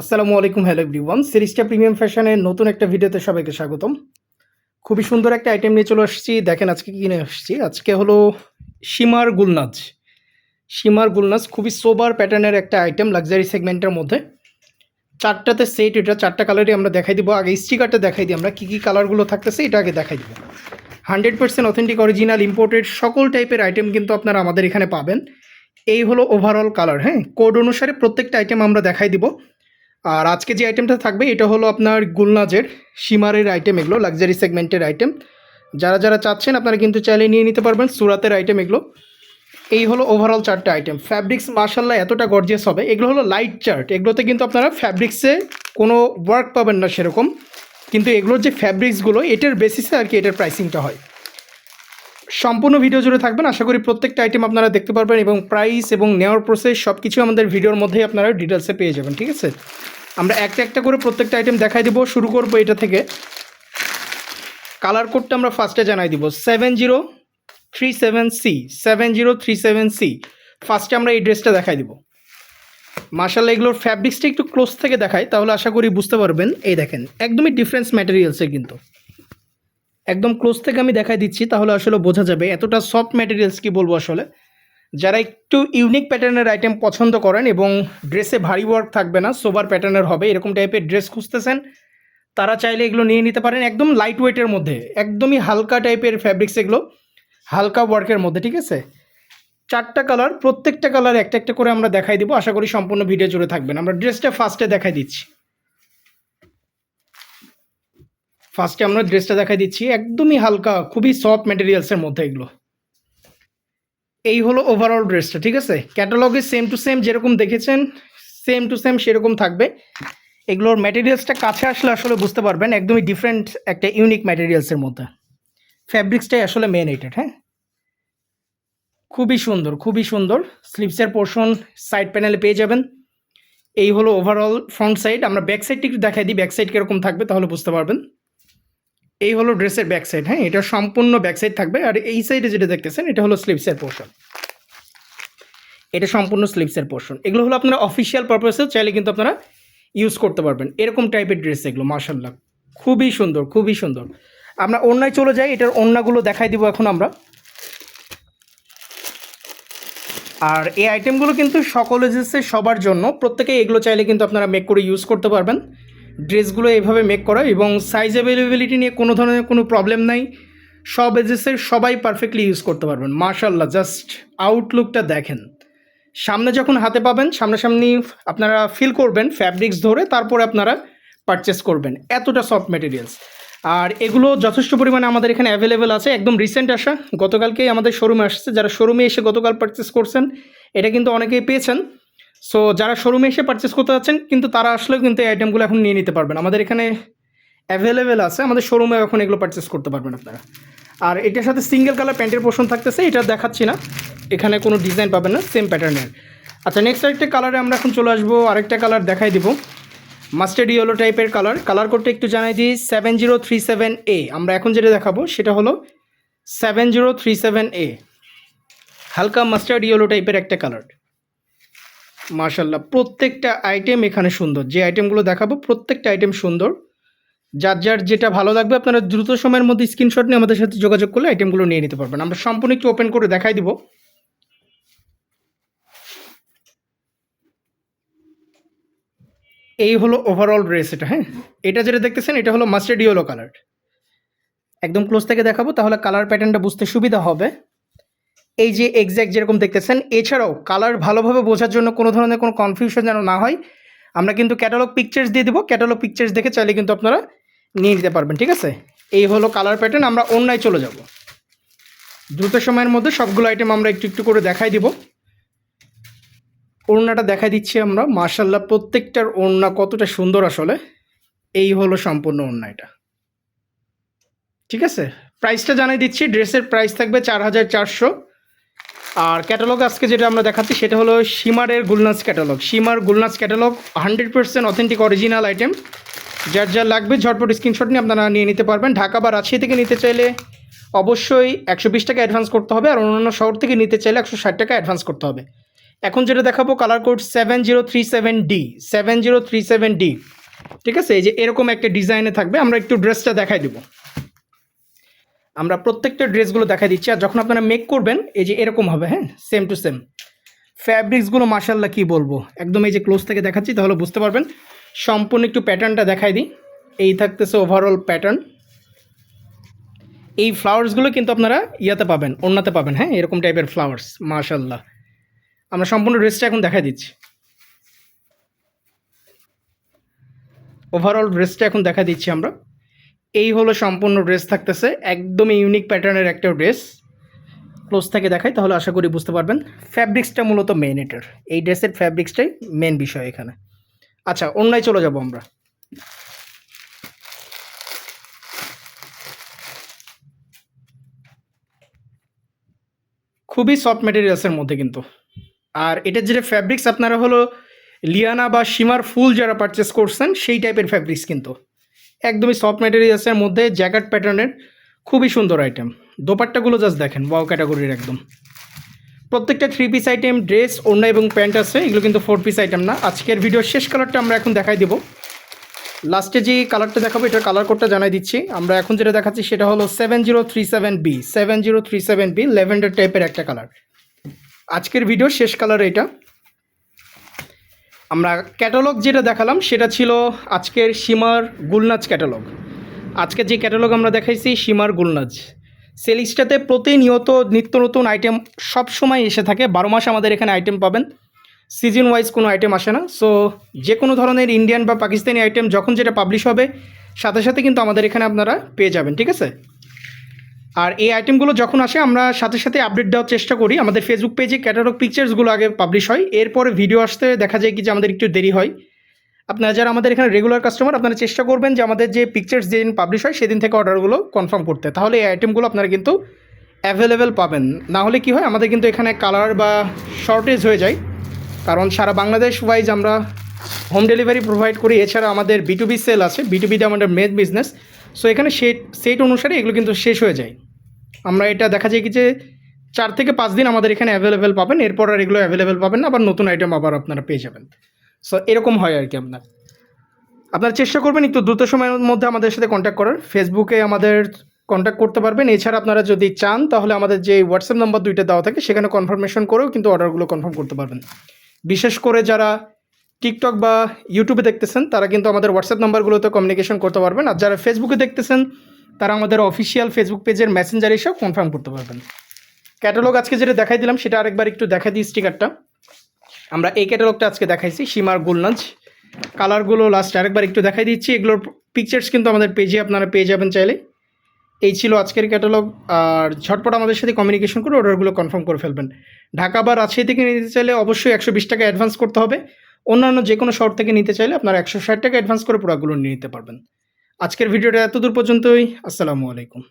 আসসালামু আলাইকুম hello everyone সিরিজটা প্রিমিয়াম ফ্যাশনের নতুন একটা ভিডিওতে সবাইকে স্বাগতম। খুবই সুন্দর একটা আইটেম নিয়ে চলে আসছি। দেখেন আজকে কি নিয়ে আসছি? আজকে হলো সীমার গুলনাজ সীমার গুলনাজ খুবই সোবার প্যাটার্নের একটা আইটেম লাক্সারি সেগমেন্টের মধ্যে। চারটাতে সেট এটা চারটা কালারই আমরা দেখাই দিব। আগে স্টিকারটা দেখাই দিই আমরা। কী কী কালারগুলো থাকতেছে এটা আগে দেখাই দিব। Hundred percent authentic original imported সকল টাইপের আইটেম কিন্তু আপনারা আমাদের এখানে পাবেন। এই হলো ওভারঅল কালার হ্যাঁ? কোড অনুসারে প্রত্যেকটা আইটেম আমরা দেখাই দিব। আর আজকে যে আইটেমটা থাকবে, এটা হলো আপনার গুলনাজের সীমারের আইটেম এগুলো লাক্সারি সেগমেন্টের আইটেম যারা যারা চাচ্ছেন, আপনারা কিন্তু চাইলে নিয়ে নিতে পারবেন সুরাতের আইটেম এগুলো। এই হলো ওভারঅল চারটে আইটেম ফ্যাব্রিক্স মার্শাল্লাহ এতটা গর্জিয়াস হবে। এগুলো হলো লাইট চার্ট এগুলোতে কিন্তু আপনারা ফ্যাব্রিক্সে কোনো ওয়ার্ক পাবেন না সেরকম। কিন্তু এগুলোর যে ফ্যাব্রিক্সগুলো এটার বেসিসে আর কি এটার প্রাইসিংটা হয়। সম্পূর্ণ ভিডিও জুড়ে থাকবেন। আশা করি প্রত্যেকটা আইটেম আপনারা দেখতে পারবেন এবং প্রাইস এবং নেওয়ার প্রসেস সব কিছু আমাদের ভিডিওর মধ্যেই আপনারা ডিটেলসে পেয়ে যাবেন, ঠিক আছে? আমরা একটা একটা করে প্রত্যেকটা আইটেম দেখাই দেবো, শুরু করব এটা থেকে। কালার কোডটা আমরা ফার্স্টে জানাই দিব seven zero three seven C seven zero three seven C ফার্স্টে আমরা এই ড্রেসটা দেখাই দিব। মার্শাল্লাহ এগুলোর ফ্যাব্রিক্সটা একটু ক্লোজ থেকে দেখাই, তাহলে আশা করি বুঝতে পারবেন। এই দেখেন, একদমই ডিফারেন্স ম্যাটেরিয়ালসে কিন্তু। একদম ক্লোজ থেকে আমি দেখাই দিচ্ছি, তাহলে আসলে বোঝা যাবে, এতটা সফট ম্যাটেরিয়ালস কি বলব আসলে? যারা একটু ইউনিক প্যাটার্নের আইটেম পছন্দ করেন এবং ড্রেসে ভারী ওয়ার্ক থাকবে না সোবার প্যাটার্নের হবে, এরকম টাইপের ড্রেস খুঁজতেছেন, তারা চাইলে এগুলো নিয়ে নিতে পারেন একদম লাইট ওয়েটের মধ্যে, একদমই হালকা টাইপের ফ্যাব্রিক্স এগুলো, হালকা ওয়ার্কের মধ্যে, ঠিক আছে? চারটা কালার প্রত্যেকটা কালার একটা একটা করে আমরা দেখাই দিব, আশা করি সম্পূর্ণ ভিডিও জুড়ে থাকবেন। আমরা ড্রেসটা ফার্স্টে দেখাই দিচ্ছি। ফার্স্টে আমরা ড্রেসটা দেখাই দিচ্ছি, একদমই হালকা, খুবই সফট ম্যাটেরিয়ালসের মধ্যে এগুলো। এই হলো ওভারঅল ড্রেসটা ঠিক আছে? ক্যাটালগে সেম টু সেম যেরকম দেখেছেন সেম টু সেম সেরকম থাকবে। এগুলোর ম্যাটেরিয়ালসটা কাছে আসলে আসলে বুঝতে পারবেন, একদমই ডিফারেন্ট একটা ইউনিক ম্যাটেরিয়ালসের মধ্যে। ফ্যাব্রিক্সটাই আসলে মেন এইটার হ্যাঁ? খুবই সুন্দর খুবই সুন্দর। স্লিপসের পোর্শন সাইড প্যানেলে পেয়ে যাবেন। এই হলো ওভারঅল ফ্রন্ট সাইড আমরা ব্যাক সাইডটা একটু দেখাই দিই ব্যাক সাইড কীরকম থাকবে তাহলে বুঝতে পারবেন। এই হলো ড্রেসের ব্যাক সাইড হ্যাঁ? এটা সম্পূর্ণ ব্যাক সাইড থাকবে। আর এই সাইডে যেটা দেখতেছেন, এটা হলো স্লিপসের পোর্শন এটা সম্পূর্ণ স্লিপসের পোর্শন এগুলো হলো আপনারা অফিসিয়াল পারপাসে চাইলে কিন্তু আপনারা ইউজ করতে পারবেন। এরকম টাইপের ড্রেস এগুলো মার্শাল্লাহ খুবই সুন্দর খুবই সুন্দর। আমরা অন্যায় চলে যাই, এটার অন্যগুলো দেখাই দিব এখন আমরা। আর এই আইটেমগুলো কিন্তু সকল সবার জন্য। প্রত্যেকে এগুলো চাইলে কিন্তু আপনারা মেক করে ইউজ করতে পারবেন। ড্রেসগুলো এভাবে মেক করা এবং সাইজ অ্যাভেলেবিলিটি নিয়ে কোনো ধরনের কোনো প্রবলেম নাই। সব এজেসের সবাই পারফেক্টলি ইউজ করতে পারবেন। মার্শাল্লাহ জাস্ট আউটলুকটা দেখেন। সামনে যখন হাতে পাবেন, সামনাসামনি আপনারা ফিল করবেন ফ্যাব্রিক্স ধরে, তারপরে আপনারা পারচেস করবেন। এতটা সফট মেটেরিয়ালস আর এগুলো যথেষ্ট পরিমাণে আমাদের এখানে অ্যাভেলেবেল আছে। একদম রিসেন্ট আসা। গতকালকেই আমাদের শোরুমে আসছে। যারা শোরুমে এসে গতকাল পারচেস করছেন, এটা কিন্তু অনেকেই পেয়েছেন। সো যারা শোরুমে এসে পারচেস করতে যাচ্ছেন, কিন্তু তারা আসলেও কিন্তু এই আইটেমগুলো এখন নিয়ে নিতে পারবেন। আমাদের এখানে অ্যাভেলেবেল আছে, আমাদের শোরুমে এখন এগুলো পারচেস করতে পারবেন আপনারা। আর এটার সাথে সিঙ্গেল কালার প্যান্টের পোর্শন থাকতেছে, এটা দেখাচ্ছি না। এখানে কোনো ডিজাইন পাবেন না সেম প্যাটার্নের আচ্ছা নেক্সট আরেকটা কালারে আমরা এখন চলে আসব, আরেকটা কালার দেখাই দিব। মাস্টার্ড ইয়েলো টাইপের কালার কালার কোডটা একটু জানাই দিই seven zero three seven A আমরা এখন যেটা দেখাবো, সেটা হলো seven zero three seven A হালকা মাস্টার্ড ইয়েলো টাইপের একটা কালার মার্শাল্লাহ প্রত্যেকটা আইটেম এখানে সুন্দর। যে আইটেমগুলো দেখাবো, প্রত্যেকটা আইটেম সুন্দর। যার যার যেটা ভালো লাগবে, আপনারা দ্রুত সময়ের মধ্যে স্ক্রিনশট নিয়ে আমাদের সাথে যোগাযোগ করলে আইটেমগুলো নিয়ে নিতে পারবেন। আমরা সম্পূর্ণ একটু ওপেন করে দেখাই দিব। এই হলো ওভারঅল ড্রেস এটা হ্যাঁ? এটা যেটা দেখতেছেন, এটা হলো মাস্টার্ড ইয়েলো কালার একদম ক্লোজ থেকে দেখাবো, তাহলে কালার প্যাটার্নটা বুঝতে সুবিধা হবে। এই যে এক্স্যাক্ট যেরকম দেখতেছেন, এছাড়াও কালার ভালোভাবে বোঝার জন্য কোনো ধরনের কোনো কনফিউশন যেন না হয়, আমরা কিন্তু ক্যাটালগ পিকচার্স দিয়ে দেবো। ক্যাটালগ পিকচার্স দেখে চাইলে কিন্তু আপনারা নিয়ে নিতে পারবেন, ঠিক আছে? এই হলো কালার প্যাটার্ন আমরা অন্যায় চলে যাব। দ্রুত সময়ের মধ্যে সবগুলো আইটেম আমরা একটু একটু করে দেখাই দিব। ওড়নাটা দেখাই দিচ্ছি আমরা। মার্শাল্লাহ প্রত্যেকটার ওড়না কতটা সুন্দর আসলে। এই হলো সম্পূর্ণ ওড়না এটা। ঠিক আছে? প্রাইসটা জানাই দিচ্ছি ড্রেসের প্রাইস থাকবে চার হাজার চারশো। আর ক্যাটালগ আজকে যেটা আমরা দেখাচ্ছি, সেটা হলো সীমারের Gulnaz catalogue Seemar Gulnaz catalogue hundred percent authentic original item যার যার লাগবে, ঝটপট স্ক্রিনশট নিয়ে আপনারা নিয়ে নিতে পারবেন। ঢাকা বা রাজশাহী থেকে নিতে চাইলে অবশ্যই একশো বিশ টাকা অ্যাডভান্স করতে হবে, আর অন্যান্য শহর থেকে নিতে চাইলে একশো ষাট টাকা অ্যাডভান্স করতে হবে। এখন যেটা দেখাবো colour code seven zero three seven D seven zero three seven D ঠিক আছে? এই যে এরকম একটা ডিজাইনে থাকবে, আমরা একটু ড্রেসটা দেখাই দিব। আমরা প্রত্যেকটা ড্রেসগুলো দেখাই দিচ্ছি। আর যখন আপনারা মেক করবেন, এই যে এরকম হবে হ্যাঁ? সেম টু সেম ফ্যাব্রিক্সগুলো মার্শাল্লাহ কি বলব? একদম এই যে ক্লোজ থেকে দেখাচ্ছি, তাহলে বুঝতে পারবেন। সম্পূর্ণ একটু প্যাটার্নটা দেখাই দিই। এই থাকতেছে ওভারঅল প্যাটার্ন এই ফ্লাওয়ার্সগুলো কিন্তু আপনারা ইয়াতে পাবেন অন্যতে পাবেন হ্যাঁ? এরকম টাইপের ফ্লাওয়ার্স মার্শাল্লাহ আমরা সম্পূর্ণ ড্রেসটা এখন দেখা দিচ্ছি। ওভারঅল ড্রেসটা এখন দেখা দিচ্ছি আমরা। এই হলো সম্পূর্ণ ড্রেস থাকতেছে, একদমই ইউনিক প্যাটার্নের একটা ড্রেস। ক্লোজ থেকে দেখাই, তাহলে আশা করি বুঝতে পারবেন। ফ্যাব্রিক্সটা মূলত মেন এটার। এই ড্রেসের ফ্যাব্রিক্সটাই মেন বিষয় এখানে। আচ্ছা অন্যায় চলে যাব আমরা। খুবই সফট মেটেরিয়ালসের মধ্যে কিন্তু। আর এটার যেটা ফ্যাব্রিক্স আপনারা হলো লিয়ানা বা সীমার ফুল যারা পারচেস করছেন, সেই টাইপের ফ্যাব্রিক্স কিন্তু। একদমই সফট মেটেরিয়ালসের মধ্যে জ্যাকেট প্যাটার্নের খুবই সুন্দর আইটেম দোপাট্টাগুলো জাস্ট দেখেন ওয়াও ক্যাটাগরির একদম। প্রত্যেকটা থ্রি পিস আইটেম ড্রেস ওড়না এবং প্যান্ট আছে, এগুলো কিন্তু ফোর পিস আইটেম না। আজকের ভিডিওর শেষ কালারটা আমরা এখন দেখাই দেবো। লাস্টে যে কালারটা দেখাবো, এটার কালার কোডটা জানাই দিচ্ছি। আমরা এখন যেটা দেখাচ্ছি, সেটা হলো seven zero three seven B seven zero three seven B lavender টাইপের একটা কালার আজকের ভিডিও শেষ কালার এটা। আমরা ক্যাটালগ যেটা দেখালাম, সেটা ছিল আজকের সীমার গুলনাচ ক্যাটালগ। আজকে যে ক্যাটালগ আমরা দেখাইছি, সীমার গুলনাচ সেলিক্সটাতে প্রতিনিয়ত নিত্য নতুন আইটেম সব সময় এসে থাকে। বারো মাস আমাদের এখানে আইটেম পাবেন। সিজন ওয়াইজ কোনো আইটেম আসে না। সো, যে কোনো ধরনের ইন্ডিয়ান বা পাকিস্তানি আইটেম যখন যেটা পাবলিশ হবে, সাথে সাথে কিন্তু আমাদের এখানে আপনারা পেয়ে যাবেন, ঠিক আছে? আর এই আইটেমগুলো যখন আসে, আমরা সাথে সাথে আপডেট দেওয়ার চেষ্টা করি। আমাদের ফেসবুক পেজে ক্যাটালগ পিকচার্সগুলো আগে পাবলিশ হয়। এরপরে ভিডিও আসতে দেখা যায় কি যে আমাদের একটু দেরি হয়। আপনারা যারা আমাদের এখানে রেগুলার কাস্টমার আপনারা চেষ্টা করবেন যে আমাদের যে পিকচার্স যেদিন পাবলিশ হয়, সেদিন থেকে অর্ডারগুলো কনফার্ম করতে। তাহলে এই আইটেমগুলো আপনারা কিন্তু অ্যাভেলেবেল পাবেন। না হলে কি হয়, আমাদের কিন্তু এখানে কালার বা শর্টেজ হয়ে যায়। কারণ সারা বাংলাদেশ ওয়াইজ আমরা হোম ডেলিভারি প্রোভাইড করি। এছাড়া আমাদের বিটুবি সেল আছে। বিটুবিতে আমাদের মেন বিজনেস সো এখানে সেট সেট অনুসারে এগুলো কিন্তু শেষ হয়ে যায়। আমরা এটা দেখা যায় কি যে চার থেকে পাঁচ দিন আমাদের এখানে অ্যাভেলেবেল পাবেন, এরপর আর এগুলো অ্যাভেলেবেল পাবেন না, আবার নতুন আইটেম আবার আপনারা পেয়ে যাবেন। সো এরকম হয় আর কি আপনার। আপনারা চেষ্টা করবেন একটু দ্রুত সময়ের মধ্যে আমাদের সাথে কন্ট্যাক্ট করার। ফেসবুকে আমাদের কন্ট্যাক্ট করতে পারবেন। এছাড়া আপনারা যদি চান, তাহলে আমাদের যে হোয়াটসঅ্যাপ নাম্বার দুইটা দেওয়া থাকে, সেখানে কনফার্মেশন করেও কিন্তু অর্ডারগুলো কনফার্ম করতে পারবেন। বিশেষ করে যারা টিকটক বা ইউটিউবে দেখতেছেন, তারা কিন্তু আমাদের হোয়াটসঅ্যাপ নাম্বারগুলোতে কমিউনিকেশন করতে পারবেন। আর যারা ফেসবুকে দেখতেছেন তারা আমাদের অফিসিয়াল ফেসবুক পেজের মেসেঞ্জার এসেও কনফার্ম করতে পারবেন। ক্যাটালগ আজকে যেটা দেখাই দিলাম, সেটা আরেকবার একটু দেখা দিই স্টিকারটা আমরা এই ক্যাটালগটা আজকে দেখাইছি, সীমার গুলনাজ কালারগুলো লাস্ট আরেকবার একটু দেখাই দিচ্ছি, এগুলোর পিকচার্স কিন্তু আমাদের পেজে আপনারা পেয়ে যাবেন চাইলে। এই ছিল আজকের ক্যাটালগ আর ঝটপট আমাদের সাথে কমিউনিকেশন করে অর্ডারগুলো কনফার্ম করে ফেলবেন। ঢাকা বা রাজশাহী থেকে নিতে চাইলে অবশ্যই একশো বিশ টাকা অ্যাডভান্স করতে হবে। অন্যান্য যে কোনো শহর থেকে নিতে চাইলে আপনারা একশো ষাট টাকা অ্যাডভান্স করে প্রোডাক্টগুলো নিয়ে নিতে পারবেন। আজকের ভিডিওটা এতদূর পর্যন্তই। আসসালামু আলাইকুম।